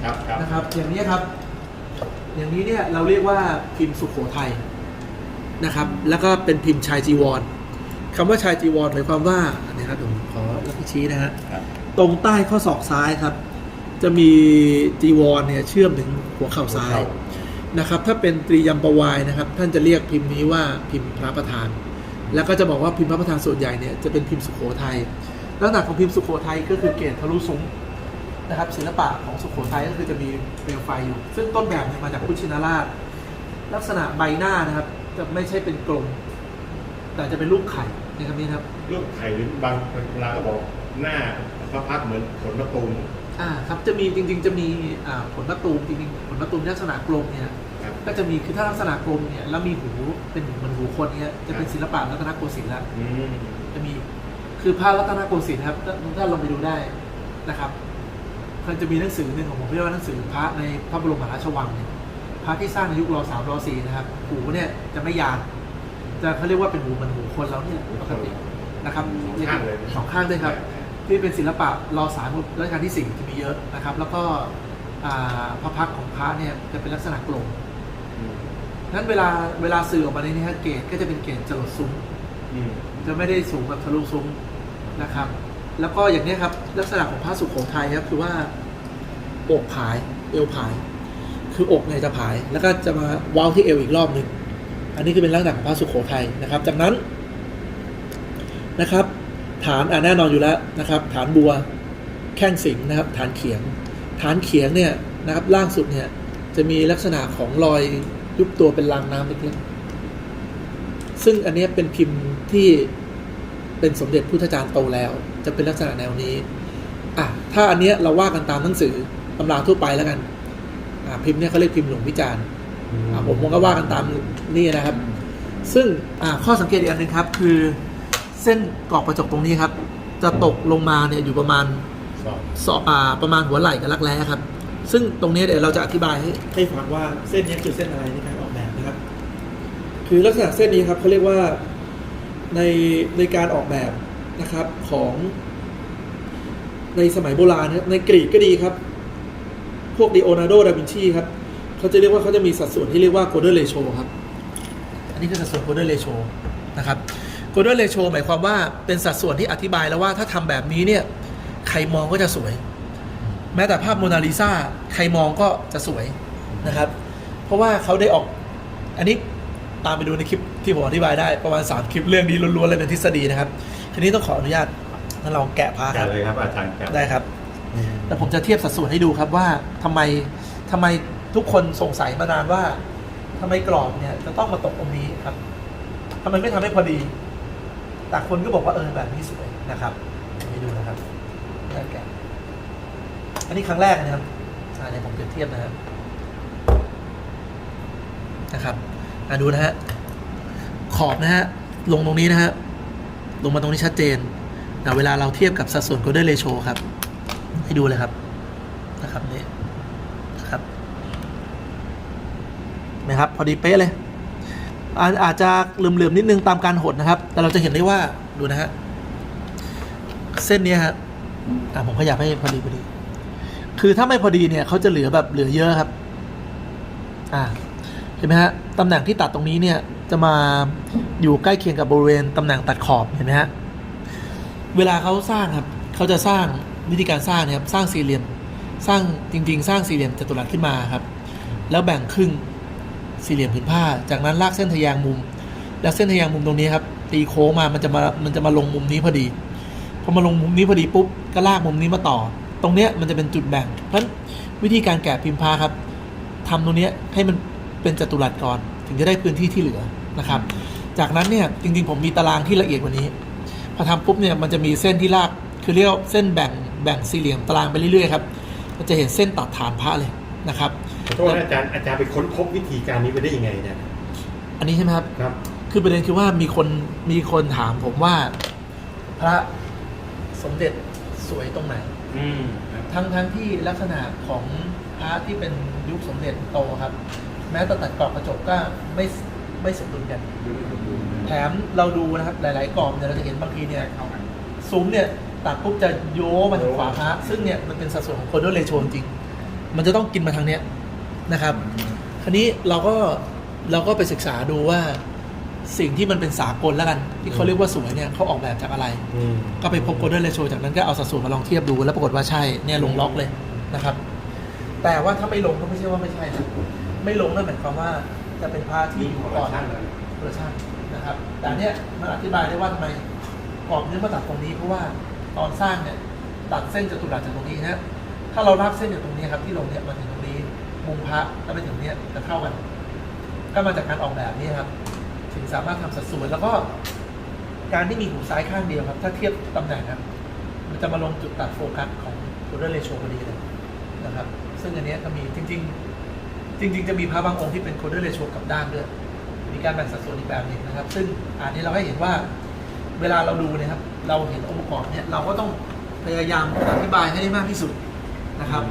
แล้วค่อยพูดดีกว่าครับครับนะครับ อย่างนี้ครับ อย่างนี้เนี่ยเราเรียกว่าพิมพ์สุโขทัยนะครับ แล้วก็เป็นพิมพ์ชายจีวรคำว่าชายจีวรหมายความว่าอันนี้ครับผมขอรับพิชี้นะฮะครับตรงใต้ข้อศอกซ้ายครับ จะมีจีวรเนี่ยเชื่อมถึงหัวเข่าซ้ายนะครับ ถ้าเป็นตรียมประวายนะครับ ท่านจะเรียกพิมพ์นี้ว่าพิมพ์พระประธาน แล้วก็จะบอกว่าพิมพ์พระประธานส่วนใหญ่เนี่ยจะเป็นพิมพ์สุโขทัยลักษณะของพิมพ์สุโขทัยก็คือเกศทะลุซุ้ม นะครับศิลปะของสุโขทัยก็คือจะมีเปลวไฟอยู่ ซึ่งต้นแบบเนี่ยมาจากพุทธชินราช ลักษณะใบหน้านะครับ จะไม่ใช่เป็นกลม แต่จะเป็นรูปไข่ในคำนี้นะครับ รูปไข่หรือบางเวลาก็บอกหน้าพระพักตร์เหมือนผลมะตูมอ่าครับจะมีจริง ๆ จะมีอ่าผลมะตูมจริงๆผลมะตูมลักษณะกลมเนี่ยครับก็จะมีคือถ้าลักษณะกลมเนี่ยแล้วมีหูเป็นเหมือนหูคนเนี่ยจะเป็นศิลปะรัตนโกสินทร์ละอืมจะมีคือพระรัตนโกสินทร์ครับถ้าถ้าลองไปดูได้นะครับ มันจะมีหนังสือหนึ่งของผมเรียกว่าหนังสือพระในพระบรมมหาราชวังเนี่ยพระที่สร้างในยุครอสามรอสี่นะครับหูเนี่ยจะไม่ยาวจะเขาเรียกว่าเป็นหูเหมือนหูคนเราเนี่ยปกตินะครับสองข้างเลยสองข้างด้วยครับ ที่เป็นศิลปะรอสามรัชกาลที่สี่จะมีเยอะนะครับ แล้วก็อ่าพระพักตร์ของพระเนี่ยจะเป็นลักษณะกลมอืมนั้นเวลาเวลาสื่อออกมาในนี้ฮะเกรดก็จะเป็นเกรดจรดซุ้มอืมจะไม่ได้สูงแบบทะลุซุ้มนะครับ แล้วก็อย่างนี้ครับลักษณะของพระสุโขทัยครับคือว่าอกผายเอวผาย คืออกเนี่ยจะผาย แล้วก็จะมาเว้าที่เอวอีกรอบหนึ่งอันนี้คือเป็นลักษณะของพระสุโขทัยนะครับ จากนั้นนะครับ ฐานอ่าแน่นอนอยู่แล้วนะครับ ฐานบัวแข้งสิงนะครับ ฐานเขียง ฐานเขียงเนี่ยนะครับ ล่างสุดเนี่ยจะมีลักษณะของรอยยุบตัวเป็นรางน้ำเล็กๆซึ่งอันนี้เป็นพิมพ์ที่เป็นสมเด็จพุทธจารย์โตแล้ว จะเป็นลักษณะแนวนี้อะถ้าอันเนี้ยเราว่ากันตามหนังสือตำราทั่วไปแล้วกันอ่าพิมพ์เนี่ยเขาเรียกพิมพ์หลวงวิจารณ์อ่าผมก็ว่ากันตามนี่นะครับ ซึ่งอ่าข้อสังเกตอีกอันหนึ่งครับ คือเส้นกรอบประจกตรงนี้ครับ จะตกลงมาเนี่ยอยู่ประมาณสอสอบอ่าประมาณหัวไหล่กับรักแร้ครับ ซึ่งตรงนี้เดี๋ยวเราจะอธิบายให้ให้ฟังว่าเส้นนี้คือเส้นอะไรในการออกแบบนะครับ คือลักษณะเส้นนี้ครับเขาเรียกว่าในในการออกแบบ นะครับของในสมัยโบราณนะครับในกรีกก็ดีครับ พวกดิโอนาโดดาวินชีครับเขาจะเรียกว่าเขาจะมีสัดส่วนที่เรียกว่าโกลเด้นเรโชครับ อันนี้คือสัดส่วนโกลเด้นเรโชนะครับโกลเด้นเรโชหมายความว่าเป็นสัดส่วนที่อธิบายแล้วว่าถ้าทำแบบนี้เนี่ยใครมองก็จะสวย แม้แต่ภาพโมนาลิซาใครมองก็จะสวยนะครับ เพราะว่าเขาได้ออกอันนี้ตามไปดูในคลิปที่ผมอธิบายได้ประมาณ 3 คลิปเรื่องนี้ล้วนๆเลยเป็นทฤษฎีนะครับ ทีนี้ต้องขออนุญาตท่านลองแกะพาคจัรัดบเลยครับอาจารย์ครับได้ครับแล้วผมจะเทียบสัดส่วนให้ดูครับว่าทำไมทำไมทุกคนสงสัยมานานว่าทำไมกรอบเนี่ยจะต้องมาตกตรงนี้ครับทำไมไม่ทำให้พอดี แต่คนก็บอกว่าเออแบบนี้สวยนะครับให้ดูนะครับได้แกะอันนี้ครั้งแรกนะครับอ่าเดี๋ยวผมจะเทียบนะครับนะครับอ่าดูนะฮะขอบนะฮะลงตรงนี้นะฮะ ลงมาตรงนี้ชัดเจนแต่เวลาเราเทียบกับสัดส่วน golden ratio ครับ ให้ดูเลยครับนะครับนี่นะครับเห็นะครับ พอดีเป๊ะเลย อาจจะเหลื่อมๆนิดนึงตามการหดนะครับ แต่เราจะเห็นได้ว่าดูนะฮะเส้นนี้ครับอะผมขยับให้พอดีพอดี คือถ้าไม่พอดีเนี่ยเขาจะเหลือแบบเหลือเยอะครับ อ่าเห็นไหมฮะตำแหน่งที่ตัดตรงนี้เนี่ยจะมา อยู่ใกล้เคียงกับบริเวณตำแหน่งตัดขอบเห็นไหมฮะเวลาเขาสร้างครับเขาจะสร้างวิธีการสร้างนี่ยครับสร้างสี่เหลี่ยมสร้างจริง ๆ สร้างสี่เหลี่ยมจัตุรัสขึ้นมาครับ แล้วแบ่งครึ่งสี่เหลี่ยมผืนผ้า จากนั้นลากเส้นทะแยงมุม แล้วเส้นทะแยงมุมตรงนี้ครับ ตีโค้งมามันจะมามันจะมาลงมุมนี้พอดีพอมาลงมุมนี้พอดีปุ๊บก็ลากมุมนี้มาต่อ ตรงเนี้ยมันจะเป็นจุดแบ่ง เพราะวิธีการแกะพิมพ์ผ้าครับทำตรงเนี้ยให้มันเป็นจัตุรัสก่อน ถึงจะได้พื้นที่ที่เหลือนะครับ จากนั้นเนี่ยจริงๆ ผมมีตารางที่ละเอียดกว่านี้ พอทำปุ๊บเนี่ยมันจะมีเส้นที่ลากคือเรียกว่าเส้นแบ่งแบ่งสี่เหลี่ยมตารางไปเรื่อยๆครับมันจะเห็นเส้นตัดฐานพระเลยนะครับขอโทษนะอาจารย์อาจารย์ไปค้นพบวิธีการนี้ไปได้ยังไงเนี่ยอันนี้ใช่ไหมครับครับ คือประเด็นคือว่ามีคนมีคนถามผมว่า พระสมเด็จสวยตรงไหนอืมครับทั้งทั้งที่ลักษณะของพระที่เป็นยุคสมเด็จโตครับ แม้แต่ตัดกรอบกระจกก็ไม่ ไม่สมดุลกัน แถมเราดูนะครับหลายๆกรอบเนี่ยเราจะเห็นบางทีเนี่ยซุ้มเนี่ยตัดปุ๊บจะโยมาทางขวาพระซึ่งเนี่ยมันเป็นสัดส่วนของโคโดเรโชจริงๆมันจะต้องกินมาทางเนี้ยนะครับคราวนี้เราก็เราก็ไปศึกษาดูว่าสิ่งที่มันเป็นสากลแล้วกัน ที่เขาเรียกว่าสวยเนี่ยเขาออกแบบจากอะไรอืมก็ไปพบโคเดอร์เรโชจากนั้นก็เอาสัดส่วนมาลองเทียบดู แล้วปรากฏว่าใช่เนี่ยลงล็อกเลยนะครับ แต่ว่าถ้าไม่ลงก็ไม่ใช่ว่าไม่ใช่นะไม่ลงนั่นหมายความว่า จะเป็นพาที่อยู่ก่อนเวอร์ชันนะครับแต่เนี่ยมันอธิบายได้ว่าทำไมกรอบเนื้อมาตัดตรงนี้เพราะว่าตอนสร้างเนี่ยตัดเส้นจัตุรัสจากตรงนี้นะถ้าเรารับเส้นจากตรงนี้ครับที่ลงเนี่ยมาถึงตรงนี้มุมพระแล้วไปถึงเนี้ยจะเท่ากัน ก็มาจากการออกแบบนี้ครับ ถึงสามารถทำสัดส่วนแล้วก็การที่มีหูซ้ายข้างเดียวครับ ถ้าเทียบตำแหน่งครับมันจะมาลงจุดตัดโฟกัสของโ o เดอร์เรโชพอดีเลยนะครับ ซึ่งอันเนี้ยก็มีจริง ๆ จริงๆ จะมีพระบางองค์ที่เป็นโ o เดอร์เรโชกับด้านด้วยมีการแบ่งสัดส่วนอีกแบบหนึงนะครับ ซึ่งอันนี้เราให้เห็นว่าเวลาเราดูเนะครับ เราเห็นองค์ประกอบเนี่ยเราก็ต้องพยายามอธิบายให้ได้มากที่สุดนะครับ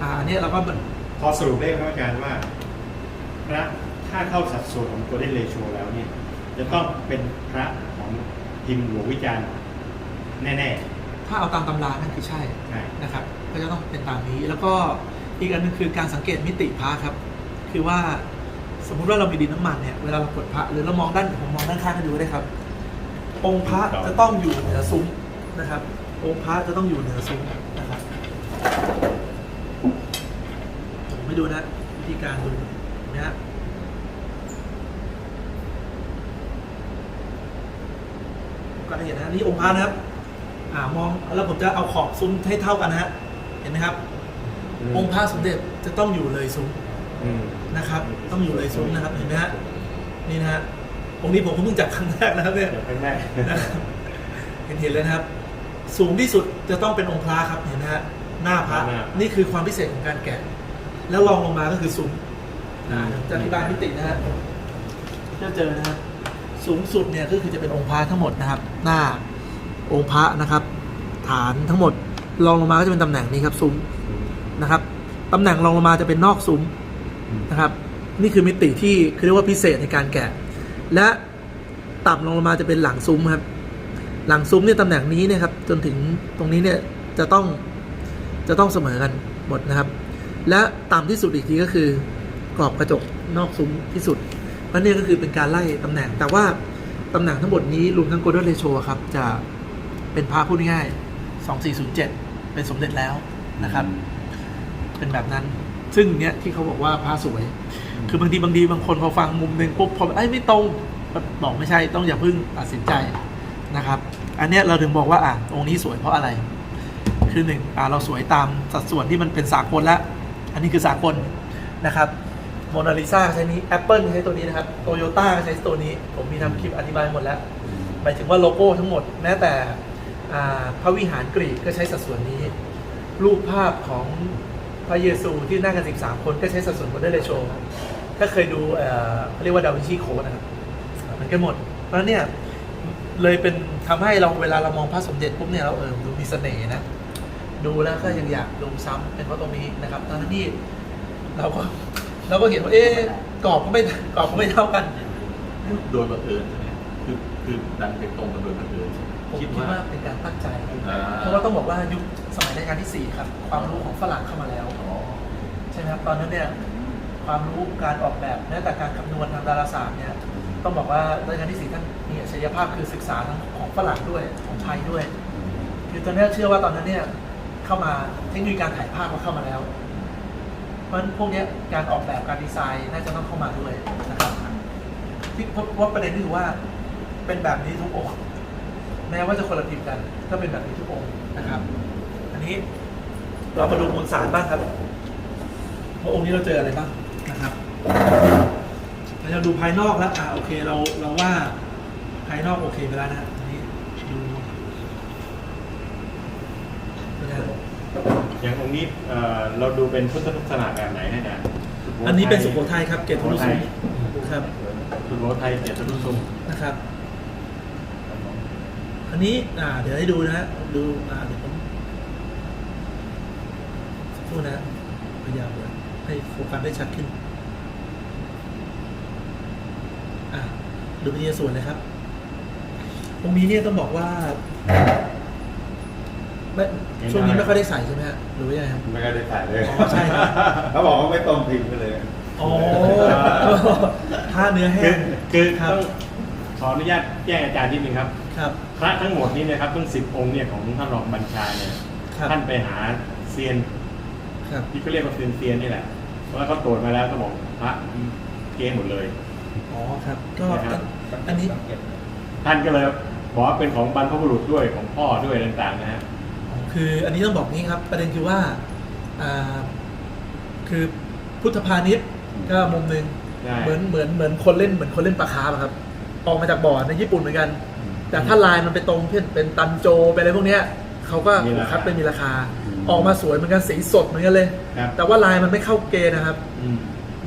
อ่าอันเนี้ยเราก็มันพอสรุปได้ครับอาจารย์ว่าพระถ้าเข้าสัดส่วนของตัวเลโชแล้วเนี่ย จะต้องเป็นพระของพิมพ์หลวงวิจารณ์แน่ถ้าเอาตามตำรานั่นคือใช่ๆใช่นะครับ ก็จะต้องเป็นตามนี้แล้วก็ อีกอันหนึงคือการสังเกตมิติพระครับ คือว่าสมมุติว่าเรามีดินน้ำมันเนี่ยเวลาเรากดพระหรือเรามองด้านผมมองด้านข้างให้ดูได้ครับ องค์พระจะต้องอยู่เหนือซุ้มนะครับ องค์พระจะต้องอยู่เหนือซุ้มนะครับผมไม่ดูนะวิธีการดูนะฮะก็เห็นนะนี่องค์พระนะครับ อ่ามองแล้วผมจะเอาขอบซุ้มให้เท่ากันนะฮะเห็นไหมครับ องค์พระสมเด็จจะต้องอยู่เลยซุ้มอืมนะครับ ต้องอยู่เลยซุ้มนะครับเห็นไหมฮะนี่นะฮะองค์นี้ผมก็เพิ่งจับครั้งแรกนะครับเนี่ยเดี๋ยวครั้งแรกนะครับเห็นเห็นเลยนะครับ สูงที่สุดจะต้องเป็นองค์พระครับเห็นไหมฮะหน้าพระหน้านี่คือความพิเศษของการแกะ แล้วลองลงมาก็คือซุ้มอ่าเดี๋ยวจะอธิบายมิตินะฮะจะเจอนะฮะสูงสุดเนี่ยก็คือจะเป็นองค์พระทั้งหมดนะครับ หน้าองค์พระนะครับ ฐานทั้งหมดรองลงมาก็จะเป็นตำแหน่งนี้ครับซุ้ม นะครับตำแหน่งรองลงมาจะเป็นนอกซุ้มนะครับ นี่คือมิติที่คือเรียกว่าพิเศษในการแกะ และต่ำลงมาจะเป็นหลังซุ้มครับ หลังซุ้มเนี่ยตำแหน่งนี้เนี่ยครับ จนถึงตรงนี้เนี่ยจะต้องจะต้องเสมอกันหมดนะครับ และต่ำที่สุดอีกทีก็คือกรอบกระจกนอกซุ้มที่สุดเพราะเนี่ยก็คือเป็นการไล่ตำแหน่ง แต่ว่าตำแหน่งทั้งหมดนี้รวมทั้งโกลเด้นเรโชครับ จะเป็นพาพูดง่ายๆ2407 เป็นสมเด็จแล้วนะครับ เป็นแบบนั้น ซึ่งเนี้ยที่เขาบอกว่าพระสวย คือบางทีบางทีบางคนพอฟังมุมหนึ่งปุ๊บพอไอ้ยไม่ตรงก็บอกไม่ใช่ต้องอย่าเพิ่งตัดสินใจนะครับ อันเนี้ยเราถึงบอกว่าอะองค์นี้สวยเพราะอะไร คือหนึ่งอะเราสวยตามสัดส่วนที่มันเป็นสากลแล้วอันนี้คือสากลนะครับโมนาลิซาใช้นี้ Apple ใช้ตัวนี้นะครับโตโยต้าใช้ตัวนี้ ผมมีทำคลิปอธิบายหมดแล้วหมายถึงว่าโลโก้ทั้งหมด แม้แต่อ่าพระวิหารกรีกก็ใช้สัดส่วนนี้ รูปภาพของ พระเยซูที่นั่งกัน 13 คนก็ใช้สัดส่วนโมเดลเรโชถ้าเคยดูเอ่อเขาเรียกว่าดาวินชีโค้ดนะครับเหมันกันหมด เพราะฉะนั้นเนี่ยเลยเป็นทำให้เราเวลาเรามองพระสมเด็จปุ๊บเนี่ยเราเออดูมีเสน่ห์นะ ดูแล้วก็ยังอยากดูซ้ำเป็นเพราะตรงนี้นะครับ ตอนนั้นที่เราก็เราก็เห็นว่าเอ๊ะกรอบก็ไม่กรอบก็ไม่เท่ากัน โดยบังเอิญใช่ไหมคือคือดันไปตรงกันโดยบังเอิญผมคิดว่าเป็นการตั้งใจอ่าเพราะว่าต้องบอกว่ายุค สมัยรัชกาลที่4ครับความรู้ของฝรั่งเข้ามาแล้วอ๋อใช่ไหมครับตอนนั้นเนี่ยความรู้การออกแบบแม้แต่การคำนวณทางดาราศาสตร์เนี่ยต้องบอกว่ารัชกาลที่4ท่านมีอัจฉริยภาพคือศึกษาทั้งของฝรั่งด้วยของไทยด้วยคือตอนนี้เชื่อว่าตอนนั้นเนี่ยเข้ามาเทคโนโลยีการถ่ายภาพก็เข้ามาแล้วเพราะฉะนั้นพวกเนี้ยการออกแบบการดีไซน์น่าจะต้องเข้ามาด้วยนะครับที่พบว่าประเด็นที่คือว่าเป็นแบบนี้ทุกองค์แม้ว่าจะคนละพิมพ์กันก็เป็นแบบนี้ทุกองค์นะครับอั นนี้ เรามาดูมวลสารบ้างครับว่าองค์นี้เราเจออะไรบ้างนะครับเราดูภายนอกแล้วอ่าโอเคเราเราว่าภายนอกโอเคไปแล้วนะอันนี้ดูนะครับอย่างองค์นี้เอ่อเราดูเป็นพุทธลักษณะแบบไหนนะอาจารย์อันนี้เป็นสุโขทัยครับ เกตทุรุสุครับสุโขทัยเกียรติรุสุมนะครับ อันนี้อ่าเดี๋ยวให้ดูนะฮะดูอ่าเดี๋ยว ผมสักครู่นะพยายามเดี๋ยวให้โฟกัสได้ชัดขึ้น อ่าดูเป็นทีละส่วนเลยครับ ตรงนี้เนี่ยต้องบอกว่าไม่ช่วงนี้ไม่ค่อยได้ใส่ใช่ไหมฮะหรือว่ายังไงครับ ไม่ได้ใส่เลยอ๋อใช่ครับ เขาบอกว่าไม่ตรงพิมพ์กันเลยอ๋อถ้าเนื้อแห้คืองคือครับต้องขออนุญาตแจ้งอาจารย์นิดนึงครับ ครับ พระทั้งหมดนี้นะครับทั้งสิบองค์เนี่ยของท่านรองบัญชาเนี่ย ครับ ท่านไปหาเซียน ครับ ที่เขาเรียกว่าเซียนเซียนนี่แหละเพราะว่าเขาตรวจมาแล้วก็บอกพระเกณฑ์หมดเลย อ๋อครับ ก็นะครับ อันนี้ท่านก็เลยบอกว่าเป็นของบรรพบุรุษด้วยของพ่อด้วยต่างๆนะฮะคืออันนี้ต้องบอกงี้ครับ ประเด็นคือว่าอ่าคือพุทธพาณิชย์ก็มุมหนึ่งใช่เหมือนเหมือนเหมือนคนเล่นเหมือนคนเล่นปลาคาร์ฟอะครับ ออกมาจากบ่อในญี่ปุ่นเหมือนกัน แต่ถ้าลายมันไปตรงเช่นเป็นตันโจเป็นอะไรพวกเนี้ยเขาก็มีราคา คัดไปมีราคา อืม ออกมาสวยเหมือนกันสีสดเหมือนกันเลย ครับแต่ว่าลายมันไม่เข้าเกณฑ์นะครับ อืม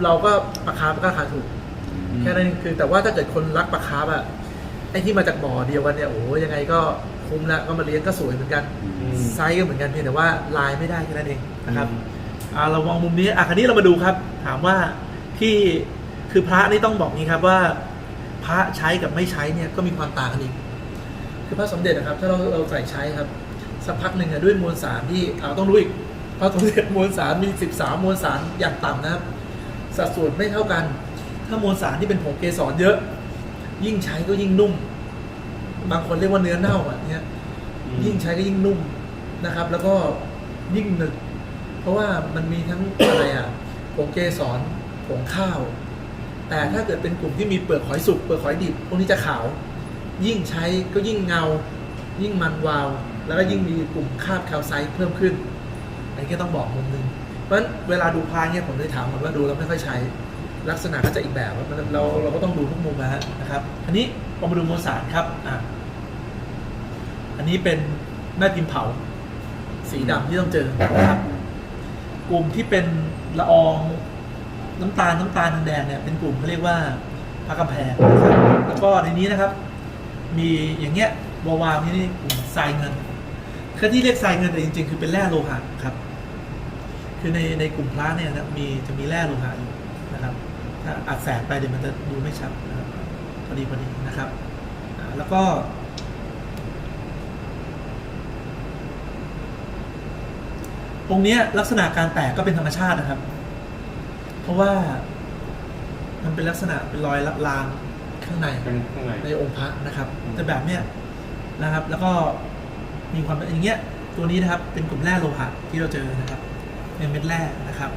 เราก็ปลาคาร์ฟก็ราคาถูก แค่นั้นเองคือแต่ว่าถ้าเกิดคนรักปลาคาร์ฟอะไอ้ที่มาจากบ่อเดียวกันเนี่ยโอ้โหยังไงก็คุ้มละก็มาเลี้ยงก็สวยเหมือนกัน อืม ไซส์ก็เหมือนกันเพียงแต่ว่าลายไม่ได้แค่นั้นเองนะครับอืม อ่าเรามองมุมนี้อะคราวนี้เรามาดูครับ ถามว่าที่คือพระนี่ต้องบอกงี้ครับว่า พระใช้กับไม่ใช้เนี่ยก็มีความต่างกันอีกคือพระสมเด็จนะครับ ถ้าเราเราใส่ใช้ครับ สักพักหนึ่งอะด้วยมวลสารที่เอาต้องรู้อีกพระสมเด็จมวลสารมี 13 มวลสารอย่างต่ำนะครับ สัดส่วนไม่เท่ากัน ถ้ามวลสารที่เป็นผงเกสรเยอะ ยิ่งใช้ก็ยิ่งนุ่ม บางคนเรียกว่าเนื้อเน่าอะเนี่ยอืมยิ่งใช้ก็ยิ่งนุ่มนะครับ แล้วก็ยิ่งหนึบเพราะว่ามันมีทั้งอะไรอะผงเกสรผงข้าว แต่ถ้าเกิดเป็นกลุ่มที่มีเปลือกหอยสุกเปลือกหอยดิบพวกนี้จะขาว ยิ่งใช้ก็ยิ่งเงา ยิ่งมันวาว แล้วก็ยิ่งมีกลุ่มคาบแคลไซต์เพิ่มขึ้นอันนี้ก็ต้องบอกมุมหนึ่งเพราะฉะนั้นเวลาดูพายเนี่ยผมเลยถามก่อนว่าดูแล้วไม่ค่อยใช้ ลักษณะก็จะอีกแบบว่าเราเราก็ต้องดูทุกมุมนะครับอันนี้พอมาดูมวลสารครับอะอันนี้เป็นแม่พิมพ์เผา สีดำที่ต้องเจอนะครับกลุ่มที่เป็นละอองน้ำตาลน้ำตาลแดงเนี่ยเป็นกลุ่มเขาเรียกว่าพระกำแพงนะครับแล้วก็ในนี้นะครับ มีอย่างเงี้ยวาวาวๆนี่นี่กลุ่มทรายเงิน คือที่เรียกทรายเงินแต่จริง ๆ คือเป็นแร่โลหะครับ คือในในกลุ่มพระเนี่ยนะมีจะมีแร่โลหะอยู่นะครับ ถ้าอัดแสงไปเดี๋ยวมันจะดูไม่ชัดนะครับพอดีพอดีนะครับอ่าแล้วก็ตรงเนี้ยลักษณะการแตกก็เป็นธรรมชาตินะครับ เพราะว่ามันเป็นลักษณะเป็นรอยลางข้างในเป็นข้างในในองค์พระนะครับอืมแต่แบบเนี้ยนะครับ แล้วก็ มีความอย่างเงี้ยตัวนี้นะครับเป็นกลุ่มแร่โลหะที่เราเจอนะครับเป็นเม็ดแร่นะครับ